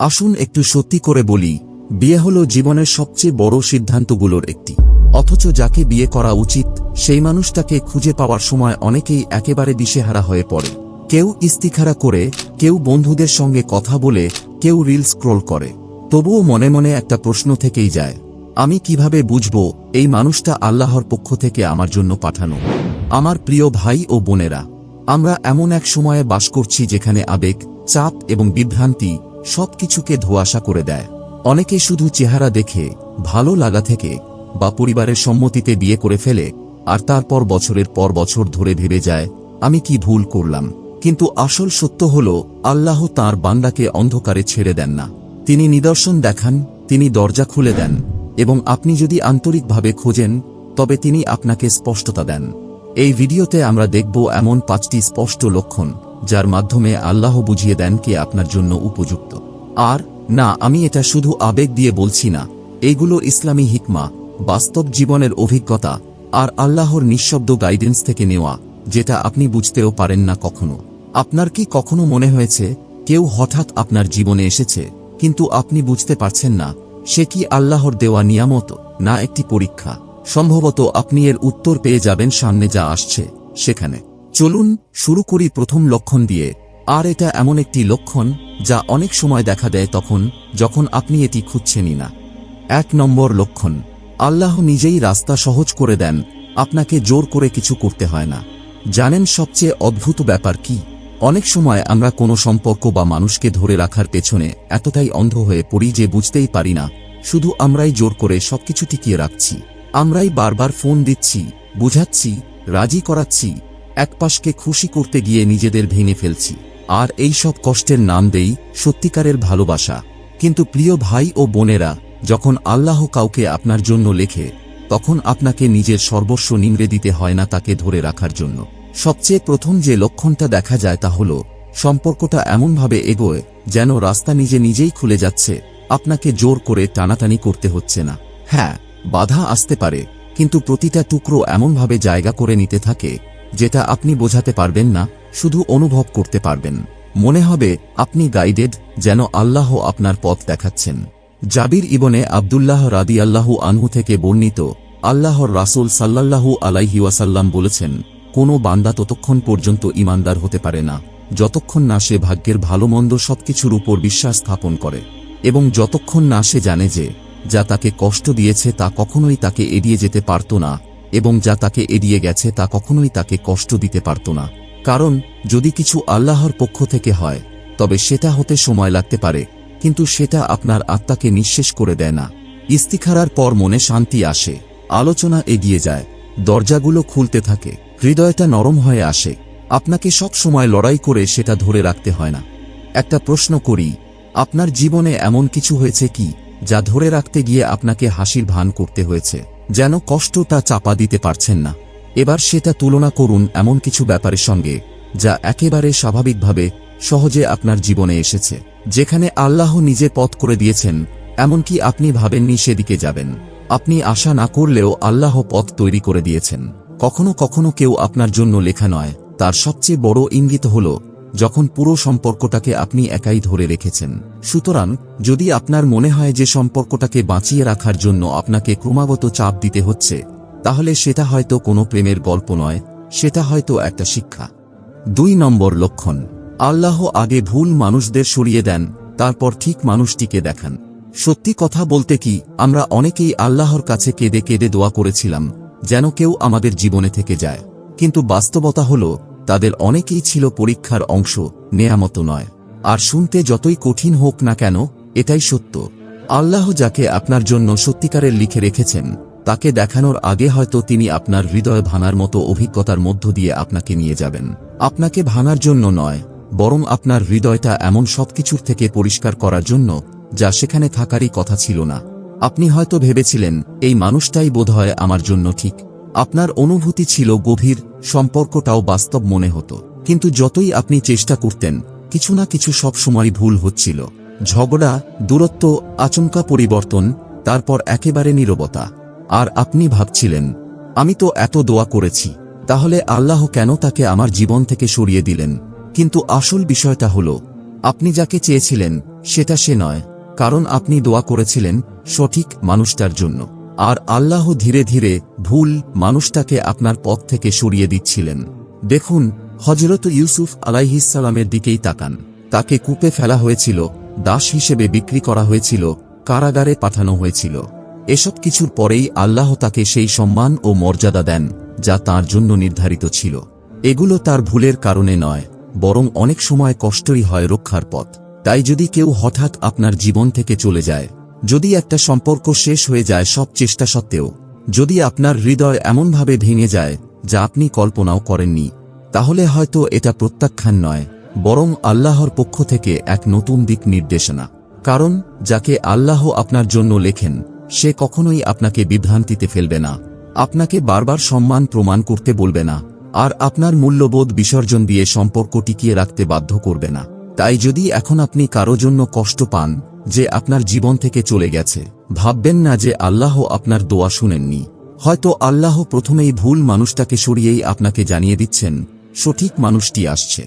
আসুন একটু সত্যি করে বলি, বিয়ে হল জীবনের সবচেয়ে বড় সিদ্ধান্তগুলোর একটি। অথচ যাকে বিয়ে করা উচিত, সেই মানুষটাকে খুঁজে পাওয়ার সময় অনেকেই একেবারে দিশেহারা হয়ে পড়ে। কেউ ইস্তিখারা করে, কেউ বন্ধুদের সঙ্গে কথা বলে, কেউ রিল স্ক্রোল করে। তবুও মনে মনে একটা প্রশ্ন থেকেই যায়, আমি কীভাবে বুঝব, এই মানুষটা আল্লাহর পক্ষ থেকে আমার জন্য পাঠানো? আমার প্রিয় ভাই ও বোনেরা, আমরা এমন এক সময়ে বাস করছি যেখানে আবেগ, চাপ এবং বিভ্রান্তি সবকিছুকে ধোয়াশা করে দেয়। অনেকে শুধু চেহারা দেখে, ভালো লাগা থেকে বা পরিবারের সম্মতিতে বিয়ে করে ফেলে, আর তারপর বছরের পর বছর ধরে ভেবে যায়, আমি কি ভুল করলাম। কিন্তু আসল সত্য হল, আল্লাহ তার বান্দাকে অন্ধকারে ছেড়ে দেন না। তিনি নিদর্শন দেখান, তিনি দরজা খুলে দেন, এবং আপনি যদি আন্তরিকভাবে খোঁজেন, তবে তিনি আপনাকে স্পষ্টতা দেন। এই ভিডিওতে আমরা দেখব এমন পাঁচটি স্পষ্ট লক্ষণ। যার মাধ্যমে আল্লাহ বুঝিয়ে দেন কে আপনার জন্য উপযুক্ত। আর, না, আমি এটা শুধু আবেগ দিয়ে বলছি না এইগুলো ইসলামী হিকমা, বাস্তব জীবনের অভিজ্ঞতা, আর আল্লাহর নিঃশব্দ গাইডেন্স থেকে নেওয়া, যেটা আপনি বুঝতেও পারেন না কখনো। আপনার কি কখনো মনে হয়েছে, কেউ হঠাৎ আপনার জীবনে এসেছে, কিন্তু আপনি বুঝতে পারছেন না, সে কি আল্লাহর দেওয়া নিয়ামত, না একটি পরীক্ষা? সম্ভবত আপনি এর উত্তর পেয়ে যাবেন সামনে যা আসছে, সেখানে। চলুন শুরু করি প্রথম লক্ষণ দিয়ে। আর এটা এমন একটি লক্ষণ যা অনেক সময় দেখা দেয় তখন, যখন আপনি এটি খুঁজছেনই না। এক নম্বর লক্ষণ, আল্লাহ নিজেই রাস্তা সহজ করে দেন, আপনাকে জোর করে কিছু করতে হয় না। জানেন সবচেয়ে অদ্ভুত ব্যাপার কি? অনেক সময় আমরা কোনো সম্পর্ক বা মানুষকে ধরে রাখার পেছনে এতটাই অন্ধ হয়ে পড়ি যে বুঝতেই পারি না, শুধু আমরাই জোর করে সবকিছু টিকিয়ে রাখছি। আমরাই বারবার ফোন দিচ্ছি, বুঝাচ্ছি, রাজি করাচ্ছি একপাশকে খুশি করতে গিয়ে নিজেদের ভেঙে ফেলছি। আর এই সব কষ্টের নাম দেই সত্যিকারের ভালোবাসা। কিন্তু প্রিয় ভাই ও বোনেরা, যখন আল্লাহ কাউকে আপনার জন্য লেখে, তখন আপনাকে নিজের সর্বস্ব নিংড়ে দিতে হয় না তাকে ধরে রাখার জন্য। সবচেয়ে প্রথম যে লক্ষণটা দেখা যায় তা হল, সম্পর্কটা এমনভাবে এগোয়, যেন রাস্তা নিজে নিজেই খুলে যাচ্ছে, আপনাকে জোর করে টানাটানি করতে হচ্ছে না। হ্যাঁ বাধা আসতে পারে, কিন্তু প্রতিটা টুকরো এমনভাবে জায়গা করে নিতে থাকে যেটা আপনি বোঝাতে পারবেন না, শুধু অনুভব করতে পারবেন। মনে হবে, আপনি গাইডেড যেন আল্লাহ আপনার পথ দেখাচ্ছেন। জাবির ইবনে আবদুল্লাহ রাদি আল্লাহু আনহু থেকে বর্ণিত, আল্লাহর রাসুল সাল্লাল্লাহু আলাইহি ওয়াসাল্লাম বলেছেন, কোনো বান্দা ততক্ষণ পর্যন্ত ইমানদার হতে পারে না, যতক্ষণ না সে ভাগ্যের ভালো মন্দ সবকিছুর উপর বিশ্বাস স্থাপন করে, এবং যতক্ষণ না সে জানে যে, যা তাকে কষ্ট দিয়েছে তা কখনোই তাকে এড়িয়ে যেতে পারত না এবং যা তাকে এড়িয়ে গেছে তা কখনোই তাকে কষ্ট দিতে পারত না। কারণ, যদি কিছু আল্লাহর পক্ষ থেকে হয়, তবে সেটা হতে সময় লাগতে পারে, কিন্তু সেটা আপনার আত্মাকে নিঃশেষ করে দেয় না। ইস্তিখারার পর মনে শান্তি আসে, আলোচনা এগিয়ে যায়, দরজাগুলো খুলতে থাকে, হৃদয়টা নরম হয়ে আসে। আপনাকে সব সময় লড়াই করে সেটা ধরে রাখতে হয় না। একটা প্রশ্ন করি, আপনার জীবনে এমন কিছু হয়েছে কি, যা ধরে রাখতে গিয়ে আপনাকে হাসির ভান করতে হয়েছে? যেন কষ্ট তা চাপা দিতে পারছেন না। এবার সেটা তুলনা করুন এমন কিছু ব্যাপারের সঙ্গে, যা একেবারে স্বাভাবিকভাবে সহজে আপনার জীবনে এসেছে। যেখানে আল্লাহ নিজে পথ করে দিয়েছেন, এমনকি আপনি ভাবেননি সেদিকে যাবেন। আপনি আশা না করলেও আল্লাহ পথ তৈরি করে দিয়েছেন। কখনো কখনো কেউ আপনার জন্য লেখা নয়, তার সবচেয়ে বড় ইঙ্গিত হল যখন পুরো সম্পর্কটাকে আপনি একাই ধরে রেখেছেন। সুতরাং, যদি আপনার মনে হয় যে সম্পর্কটাকে বাঁচিয়ে রাখার জন্য আপনাকে ক্রমাগত চাপ দিতে হচ্ছে, তাহলে সেটা হয়তো কোনো প্রেমের গল্প নয়, সেটা হয়তো একটা শিক্ষা। দুই নম্বর লক্ষণ, আল্লাহ আগে ভুল মানুষদের সরিয়ে দেন, তারপর ঠিক মানুষটিকে দেখান। সত্যি কথা বলতে কি, আমরা অনেকেই আল্লাহর কাছে কেঁদে কেঁদে দোয়া করেছিলাম, যেন কেউ আমাদের জীবনে থেকে যায়। কিন্তু বাস্তবতা হল তাদের অনেকেই ছিল পরীক্ষার অংশ, নেয়ামত নয়। আর শুনতে যতই কঠিন হোক না কেন, এটাই সত্য। আল্লাহ যাকে আপনার জন্য সত্যিকারের লিখে রেখেছেন, তাকে দেখানোর আগে হয়তো তিনি আপনার হৃদয় ভাঙার মতো অভিজ্ঞতার মধ্য দিয়ে আপনাকে নিয়ে যাবেন। আপনাকে ভাঙার জন্য নয়, বরং আপনার হৃদয়টা এমন সবকিছুর থেকে পরিষ্কার করার জন্য, যা সেখানে থাকারই কথা ছিল না। আপনি হয়তো ভেবেছিলেন, এই মানুষটাই বোধহয় আমার জন্য ঠিক। আপনার অনুভূতি ছিল গভীর, সম্পর্কটাও বাস্তব মনে হতো। কিন্তু যতই আপনি চেষ্টা করতেন, কিছু না কিছু সব সময় ভুল হচ্ছিল। ঝগড়া, দূরত্ব, আচমকা পরিবর্তন, তারপর একেবারে নীরবতা। আর আপনি ভাবছিলেন, আমি তো এত দোয়া করেছি, তাহলে আল্লাহ কেন তাকে আমার জীবন থেকে সরিয়ে দিলেন? কিন্তু আসল বিষয়টা হল, আপনি যাকে চেয়েছিলেন, সেটা সে নয়। কারণ আপনি দোয়া করেছিলেন সঠিক মানুষটার জন্য। আর আল্লাহ ধীরে ধীরে ভুল মানুষটাকে আপনার পথ থেকে সরিয়ে দিচ্ছিলেন। দেখুন হজরত ইউসুফ আলাইহিসালামের দিকেই তাকান। তাকে কূপে ফেলা হয়েছিল, দাস হিসেবে বিক্রি করা হয়েছিল, কারাগারে পাঠানো হয়েছিল। এসব কিছুর পরেই আল্লাহ তাকে সেই সম্মান ও মর্যাদা দেন, যা তার জন্য নির্ধারিত ছিল। এগুলো তার ভুলের কারণে নয়, বরং অনেক সময় কষ্টই হয় রক্ষার পথ। তাই যদি কেউ হঠাৎ আপনার জীবন থেকে চলে যায় যদি একটা সম্পর্ক শেষ হয়ে যায় সব চেষ্টা সত্ত্বেও, যদি আপনার হৃদয় এমনভাবে ভেঙে যায়, যা আপনি কল্পনাও করেননি, তাহলে হয়তো এটা প্রত্যাখ্যান নয়, বরং আল্লাহর পক্ষ থেকে এক নতুন দিক নির্দেশনা। কারণ, যাকে আল্লাহ আপনার জন্য লেখেন, সে কখনোই আপনাকে বিভ্রান্তিতে ফেলবে না, আপনাকে বারবার সম্মান প্রমাণ করতে বলবে না, আর আপনার মূল্যবোধ বিসর্জন দিয়ে সম্পর্ক টিকিয়ে রাখতে বাধ্য করবে না। তাই যদি এখন আপনি কারও জন্য কষ্ট পান যে আপনার জীবন থেকে চলে গেছে। ভাববেন না যে আল্লাহ আপনার দোয়া শুনেননি। হয়তো আল্লাহ প্রথমেই ভুল মানুষটাকে সরিয়েই আপনাকে জানিয়ে দিচ্ছেন, সঠিক মানুষটি আসছে।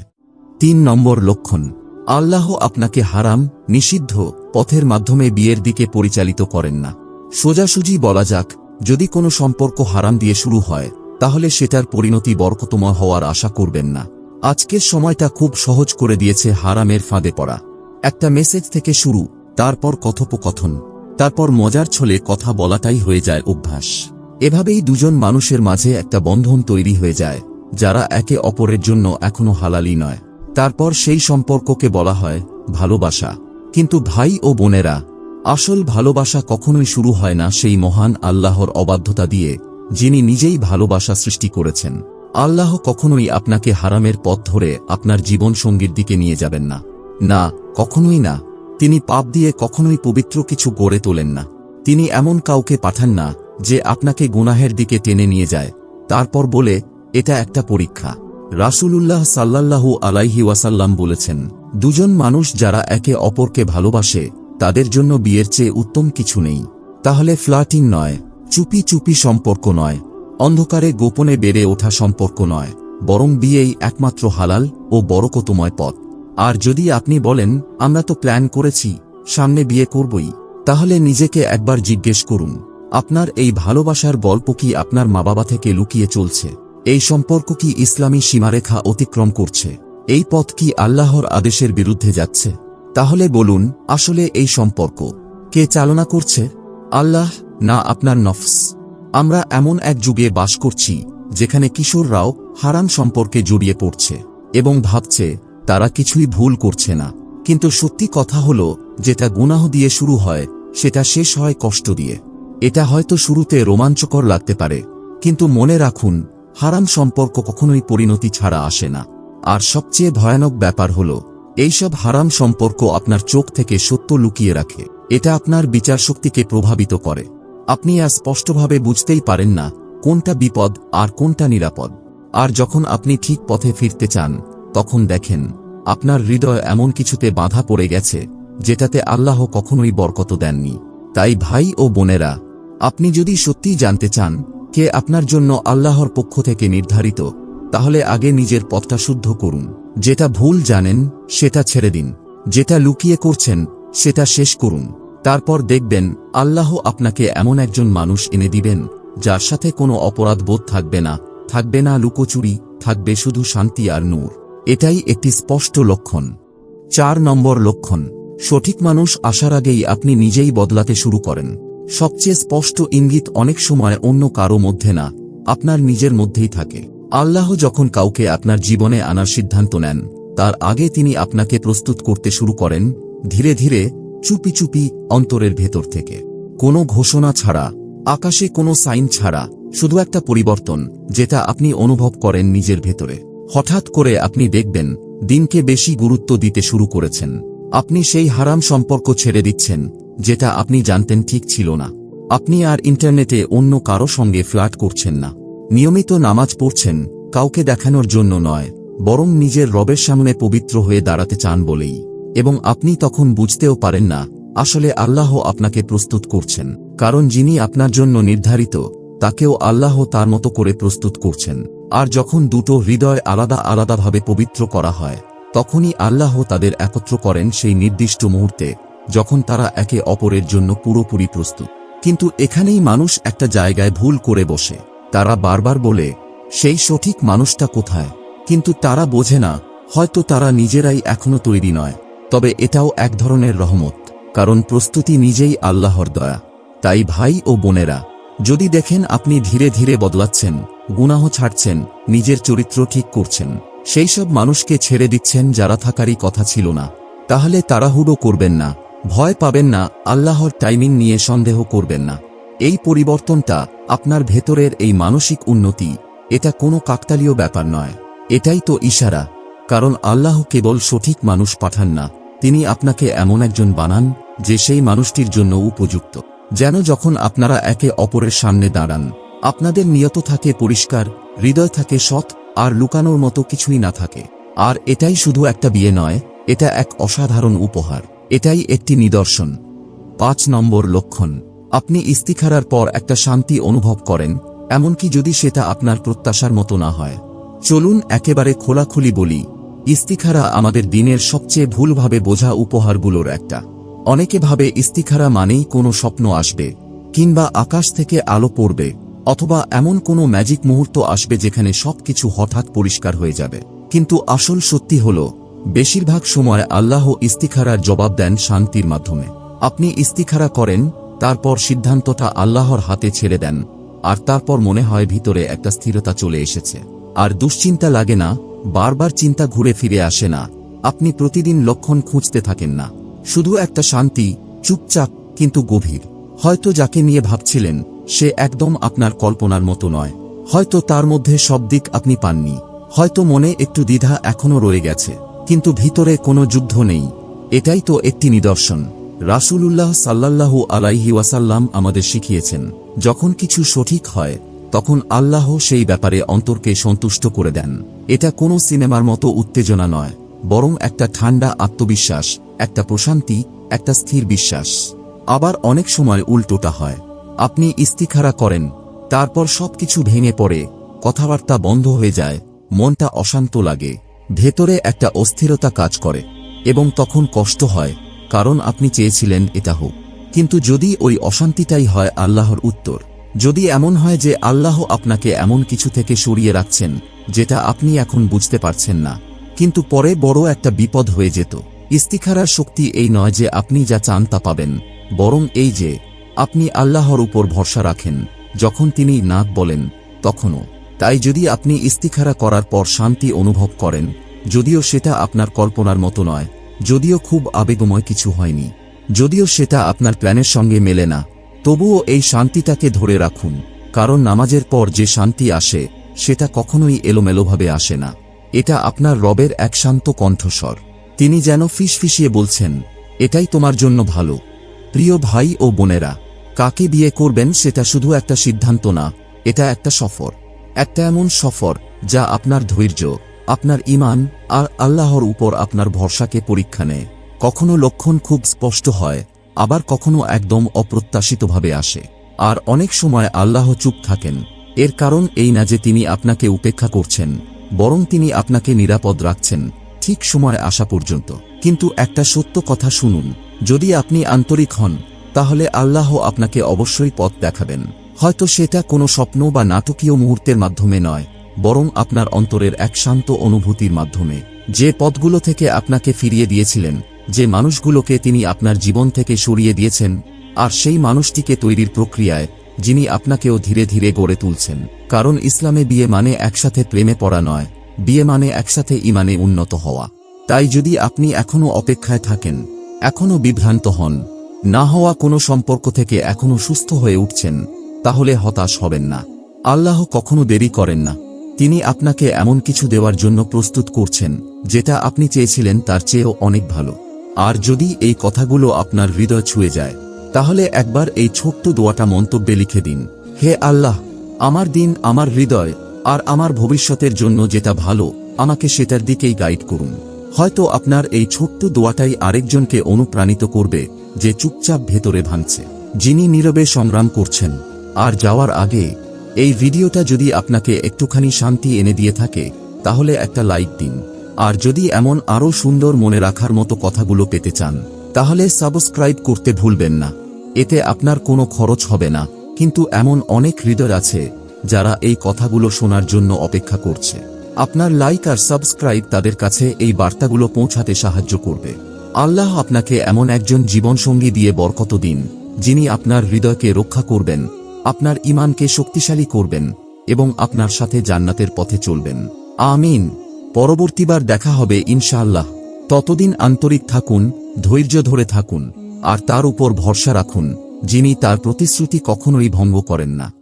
তিন নম্বর লক্ষণ, আল্লাহ আপনাকে হারাম, নিষিদ্ধ পথের মাধ্যমে বিয়ের দিকে পরিচালিত করেন না। সোজাসুজি বলা যাক, যদি কোনো সম্পর্ক হারাম দিয়ে শুরু হয়, তাহলে সেটার পরিণতি বরকতময় হওয়ার আশা করবেন না। আজকের সময়টা খুব সহজ করে দিয়েছে হারামের ফাঁদে পড়া। একটা মেসেজ থেকে শুরু তারপর কথোপকথন, তারপর মজার ছলে কথা বলাটাই হয়ে যায় অভ্যাস। এভাবেই দুজন মানুষের মাঝে একটা বন্ধন তৈরি হয়ে যায়, যারা একে অপরের জন্য এখনও হালালি নয়। তারপর সেই সম্পর্ককে বলা হয় ভালোবাসা। কিন্তু ভাই ও বোনেরা, আসল ভালোবাসা কখনোই শুরু হয় না সেই মহান আল্লাহর অবাধ্যতা দিয়ে, যিনি নিজেই ভালোবাসা সৃষ্টি করেছেন। আল্লাহ কখনোই আপনাকে হারামের পথ ধরে আপনার জীবন সঙ্গীর দিকে নিয়ে যাবেন না। না, কখনোই না। তিনি পাপ দিয়ে কখনোই পবিত্র কিছু গড়ে তোলেন না। তিনি এমন কাউকে পাঠান না, যে আপনাকে গুনাহের দিকে টেনে নিয়ে যায়। তারপর বলে, এটা একটা পরীক্ষা। রাসূলুল্লাহ সাল্লাল্লাহু আলাইহি ওয়াসাল্লাম বলেছেন, দুজন মানুষ যারা একে অপরকে ভালোবাসে, তাদের জন্য বিয়ের চেয়ে উত্তম কিছু নেই। তাহলে ফ্লাটিং নয়, চুপি চুপি সম্পর্ক নয়, অন্ধকারে গোপনে বেড়ে ওঠা সম্পর্ক নয়, বরং বিয়েই একমাত্র হালাল ও বরকতময় পথ। আর যদি আপনি বলেন, আমরা তো প্ল্যান করেছি, সামনে বিয়ে করবই, তাহলে নিজেকে একবার জিজ্ঞেস করুন, আপনার এই ভালোবাসার গল্প কি আপনার মা বাবা থেকে লুকিয়ে চলছে? এই সম্পর্ক কি ইসলামী সীমারেখা অতিক্রম করছে? এই পথ কি আল্লাহর আদেশের বিরুদ্ধে যাচ্ছে? তাহলে বলুন, আসলে এই সম্পর্ক কে চালনা করছে? আল্লাহ, না আপনার নফস। আমরা এমন এক যুগে বাস করছি, যেখানে কিশোররাও হারাম সম্পর্কে জড়িয়ে পড়ছে এবং ভাবছে তারা কিছুই ভুল করছে না। কিন্তু সত্যি কথা হল, যেটা গুনাহ দিয়ে শুরু হয়, সেটা শেষ হয় কষ্ট দিয়ে। এটা হয়তো শুরুতে রোমাঞ্চকর লাগতে পারে, কিন্তু মনে রাখুন, হারাম সম্পর্ক কখনোই পরিণতি ছাড়া আসে না। আর সবচেয়ে ভয়ানক ব্যাপার হল এইসব হারাম সম্পর্ক আপনার চোখ থেকে সত্য লুকিয়ে রাখে। এটা আপনার বিচার শক্তিকে প্রভাবিত করে। আপনি আর স্পষ্টভাবে বুঝতেই পারেন না, কোনটা বিপদ আর কোনটা নিরাপদ। আর যখন আপনি ঠিক পথে ফিরতে চান, তখন দেখেন আপনার হৃদয় এমন কিছুতে বাধা পড়ে গেছে, যেটাতে আল্লাহ কখনোই বরকত দেননি। তাই ভাই ও বোনেরা, আপনি যদি সত্যিই জানতে চান কে আপনার জন্য আল্লাহর পক্ষ থেকে নির্ধারিত, তাহলে আগে নিজের পথটা শুদ্ধ করুন। যেটা ভুল জানেন, সেটা ছেড়ে দিন। যেটা লুকিয়ে করছেন, সেটা শেষ করুন। তারপর দেখবেন, আল্লাহ আপনাকে এমন একজন মানুষ এনে দিবেন, যার সাথে কোনো অপরাধ বোধ থাকবে না। থাকবে না লুকোচুরি, থাকবে শুধু শান্তি আর নূর। এটাই একটি স্পষ্ট লক্ষণ। চার নম্বর লক্ষণ, সঠিক মানুষ আসার আগেই আপনি নিজেই বদলাতে শুরু করেন। সবচেয়ে স্পষ্ট ইঙ্গিত অনেক সময় অন্য কারও মধ্যে না, আপনার নিজের মধ্যেই থাকে। আল্লাহ যখন কাউকে আপনার জীবনে আনার সিদ্ধান্ত নেন, তার আগে তিনি আপনাকে প্রস্তুত করতে শুরু করেন, ধীরে ধীরে, চুপি চুপি, অন্তরের ভেতর থেকে। কোনো ঘোষণা ছাড়া, আকাশে কোনো সাইন ছাড়া, শুধু একটা পরিবর্তন, যেটা আপনি অনুভব করেন নিজের ভেতরে। হঠাৎ করে আপনি দেখবেন, দিনকে বেশি গুরুত্ব দিতে শুরু করেছেন। আপনি সেই হারাম সম্পর্ক ছেড়ে দিচ্ছেন, যেটা আপনি জানতেন ঠিক ছিল না। আপনি আর ইন্টারনেটে অন্য কারও সঙ্গে ফ্ল্যাট করছেন না। নিয়মিত নামাজ পড়ছেন, কাউকে দেখানোর জন্য নয়, বরং নিজের রবের সামনে পবিত্র হয়ে দাঁড়াতে চান বলেই। এবং আপনি তখন বুঝতেও পারেন না, আসলে আল্লাহ আপনাকে প্রস্তুত করছেন, কারণ যিনি আপনার জন্য নির্ধারিত, তাকেও আল্লাহ তার মতো করে প্রস্তুত করছেন। আর যখন দুটো হৃদয় আলাদা আলাদাভাবে পবিত্র করা হয়, তখনই আল্লাহ তাদের একত্র করেন সেই নির্দিষ্ট মুহূর্তে, যখন তারা একে অপরের জন্য পুরোপুরি প্রস্তুত। কিন্তু এখানেই মানুষ একটা জায়গায় ভুল করে বসে। তারা বারবার বলে, সেই সঠিক মানুষটা কোথায়? কিন্তু তারা বোঝে না, হয়তো তারা নিজেরাই এখনও তৈরি নয়। তবে এটাও এক ধরনের রহমত, কারণ প্রস্তুতি নিজেই আল্লাহর দয়া। তাই ভাই ও বোনেরা যদি দেখেন আপনি ধীরে ধীরে বদলাচ্ছেন, গুনাহ ছাড়ছেন, নিজের চরিত্র ঠিক করছেন, সেই সব মানুষকে ছেড়ে দিচ্ছেন যারা থাকারই কথা ছিল না, তাহলে তাড়াহুড়ো করবেন না, ভয় পাবেন না, আল্লাহর টাইমিং নিয়ে সন্দেহ করবেন না। এই পরিবর্তনটা আপনার ভেতরের এই মানসিক উন্নতি, এটা কোনো কাকতালীয় ব্যাপার নয়, এটাই তো ইশারা, কারণ আল্লাহ কেবল সঠিক মানুষ পাঠান না, তিনি আপনাকে এমন একজন বানান, যে সেই মানুষটির জন্য উপযুক্ত। যেন যখন আপনারা একে অপরের সামনে দাঁড়ান, আপনাদের নিয়ত থাকে পরিষ্কার, হৃদয় থাকে সৎ, আর লুকানোর মতো কিছুই না থাকে। আর এটাই শুধু একটা বিয়ে নয়, এটা এক অসাধারণ উপহার। এটাই একটি নিদর্শন। পাঁচ নম্বর লক্ষণ। আপনি ইস্তিখারার পর একটা শান্তি অনুভব করেন, এমনকি যদি সেটা আপনার প্রত্যাশার মতো না হয়। চলুন একেবারে খোলাখুলি বলি, ইস্তিখারা আমাদের দিনের সবচেয়ে ভুলভাবে বোঝা উপহারগুলোর একটা। অনেকে ভাবে ইস্তিখারা মানেই কোনো স্বপ্ন আসবে, কিংবা আকাশ থেকে আলো পড়বে, অথবা এমন কোনো ম্যাজিক মুহূর্ত আসবে যেখানে সবকিছু হঠাৎ পরিষ্কার হয়ে যাবে। কিন্তু আসল সত্যি হল, বেশিরভাগ সময় আল্লাহ ইস্তিখারার জবাব দেন শান্তির মাধ্যমে। আপনি ইস্তিখারা করেন, তারপর সিদ্ধান্তটা আল্লাহর হাতে ছেড়ে দেন, আর তারপর মনে হয় ভিতরে একটা স্থিরতা চলে এসেছে। আর দুশ্চিন্তা লাগে না, বারবার চিন্তা ঘুরে ফিরে আসে না, আপনি প্রতিদিন লক্ষণ খুঁজতে থাকেন না। শুধু একটা শান্তি, চুপচাপ, কিন্তু গভীর। হয়তো যাকে নিয়ে ভাবছিলেন, সে একদম আপনার কল্পনার মতো নয়। হয়তো তার মধ্যে সব দিক আপনি পাননি। হয়তো মনে একটু দ্বিধা এখনও রয়ে গেছে। কিন্তু ভিতরে কোনো যুদ্ধ নেই। এটাই তো একটি নিদর্শন। রাসূলুল্লাহ সাল্লাল্লাহু আলাইহি ওয়াসাল্লাম আমাদের শিখিয়েছেন, যখন কিছু সঠিক হয়, তখন আল্লাহ সেই ব্যাপারে অন্তরকে সন্তুষ্ট করে দেন। এটা কোনো সিনেমার মতো উত্তেজনা নয়। বরং একটা ঠান্ডা আত্মবিশ্বাস, একটা প্রশান্তি, একটা স্থির বিশ্বাস। আবার অনেক সময় উল্টোটা হয়। আপনি ইস্তিখারা করেন, তারপর সবকিছু ভেঙে পড়ে, কথাবার্তা বন্ধ হয়ে যায়, মনটা অশান্ত লাগে, ভেতরে একটা অস্থিরতা কাজ করে, এবং তখন কষ্ট হয়, কারণ আপনি চেয়েছিলেন এটা হোক। কিন্তু যদি ওই অশান্তিটাই হয় আল্লাহর উত্তর, যদি এমন হয় যে আল্লাহ আপনাকে এমন কিছু থেকে সরিয়ে রাখছেন, যেটা আপনি এখন বুঝতে পারছেন না কিন্তু পরে বড় একটা বিপদ হয়ে যেত। ইস্তিখারার শক্তি এই নয় যে আপনি যা চান তা পাবেন, বরং এই যে, আপনি আল্লাহর উপর ভরসা রাখেন, যখন তিনি নাক বলেন, তখনও। তাই যদি আপনি ইস্তিখারা করার পর শান্তি অনুভব করেন, যদিও সেটা আপনার কল্পনার মতো নয়, যদিও খুব আবেগময় কিছু হয়নি, যদিও সেটা আপনার প্ল্যানের সঙ্গে মেলে না, তবুও এই শান্তিটাকে ধরে রাখুন, কারণ নামাজের পর যে শান্তি আসে, সেটা কখনোই এলোমেলোভাবে আসে না। এটা আপনার রবের এক শান্ত কণ্ঠস্বর। তিনি যেন ফিসফিসিয়ে বলছেন, এটাই তোমার জন্য ভালো। প্রিয় ভাই ও বোনেরা, কাকে বিয়ে করবেন সেটা শুধু একটা সিদ্ধান্ত না, এটা একটা সফর। একটা এমন সফর যা আপনার ধৈর্য, আপনার ইমান আর আল্লাহর উপর আপনার ভরসাকে পরীক্ষা নেয়। কখনো লক্ষণ খুব স্পষ্ট হয়, আবার কখনো একদম অপ্রত্যাশিতভাবে আসে। আর অনেক সময় আল্লাহ চুপ থাকেন। এর কারণ এই না যে তিনি আপনাকে উপেক্ষা করছেন বরং তিনি আপনাকে নিরাপদ রাখছেন, ঠিক সময় আসা পর্যন্ত। কিন্তু একটা সত্য কথা শুনুন, যদি আপনি আন্তরিক হন, তাহলে আল্লাহ আপনাকে অবশ্যই পথ দেখাবেন। হয়তো সেটা কোনো স্বপ্ন বা নাটকীয় মুহূর্তের মাধ্যমে নয়, বরং আপনার অন্তরের এক শান্ত অনুভূতির মাধ্যমে। যে পথগুলো থেকে আপনাকে ফিরিয়ে দিয়েছিলেন, যে মানুষগুলোকে তিনি আপনার জীবন থেকে সরিয়ে দিয়েছেন, আর সেই মানুষটিকে তৈরির প্রক্রিয়ায় যিনি আপনাকেও ধীরে ধীরে গড়ে তুলছেন। কারণ ইসলামে বিয়ে মানে একসাথে প্রেমে পড়া নয়, বিয়ে মানে একসাথে ইমানে উন্নত হওয়া। তাই যদি আপনি এখনও অপেক্ষায় থাকেন, এখনও বিভ্রান্ত হন, না হওয়া কোনো সম্পর্ক থেকে এখনও সুস্থ হয়ে উঠছেন, তাহলে হতাশ হবেন না। আল্লাহ কখনো দেরি করেন না। তিনি আপনাকে এমন কিছু দেওয়ার জন্য প্রস্তুত করছেন, যেটা আপনি চেয়েছিলেন তার চেয়েও অনেক ভালো। আর যদি এই কথাগুলো আপনার হৃদয় ছুঁয়ে যায় তাহলে একবার এই ছোট্ট দোয়াটা মন্তব্যে লিখে দিন। হে আল্লাহ, আমার দিন, আমার হৃদয়, আর আমার ভবিষ্যতের জন্য যেটা ভালো, আমাকে সেটার দিকেই গাইড করুন। হয়তো আপনার এই ছোট্ট দোয়াটাই আরেকজনকে অনুপ্রাণিত করবে, যে চুপচাপ ভেতরে ভাঙছে। যিনি নীরবে সংগ্রাম করছেন, আর যাওয়ার আগে, এই ভিডিওটা যদি আপনাকে একটুখানি শান্তি এনে দিয়ে থাকে, তাহলে একটা লাইক দিন। আর যদি এমন আরও সুন্দর মনে রাখার মতো কথাগুলো পেতে চান, তাহলে সাবস্ক্রাইব করতে ভুলবেন না। এতে আপনার কোনো খরচ হবে না। কিন্তু এমন অনেক হৃদয় আছে, যারা এই কথাগুলো শোনার জন্য অপেক্ষা করছে। আপনার লাইক আর সাবস্ক্রাইব তাদের কাছে এই বার্তাগুলো পৌঁছাতে সাহায্য করবে। আল্লাহ আপনাকে এমন একজন জীবনসঙ্গী দিয়ে বরকত দিন, যিনি আপনার হৃদয়কে রক্ষা করবেন, আপনার ইমানকে শক্তিশালী করবেন, এবং আপনার সাথে জান্নাতের পথে চলবেন। আমিন। পরবর্তীবার দেখা হবে ইনশাআল্লাহ। ততদিন আন্তরিক থাকুন, ধৈর্য ধরে থাকুন। আর তার উপর ভরসা রাখুন যিনি তার প্রতিশ্রুতি কখনোই ভঙ্গ করেন না।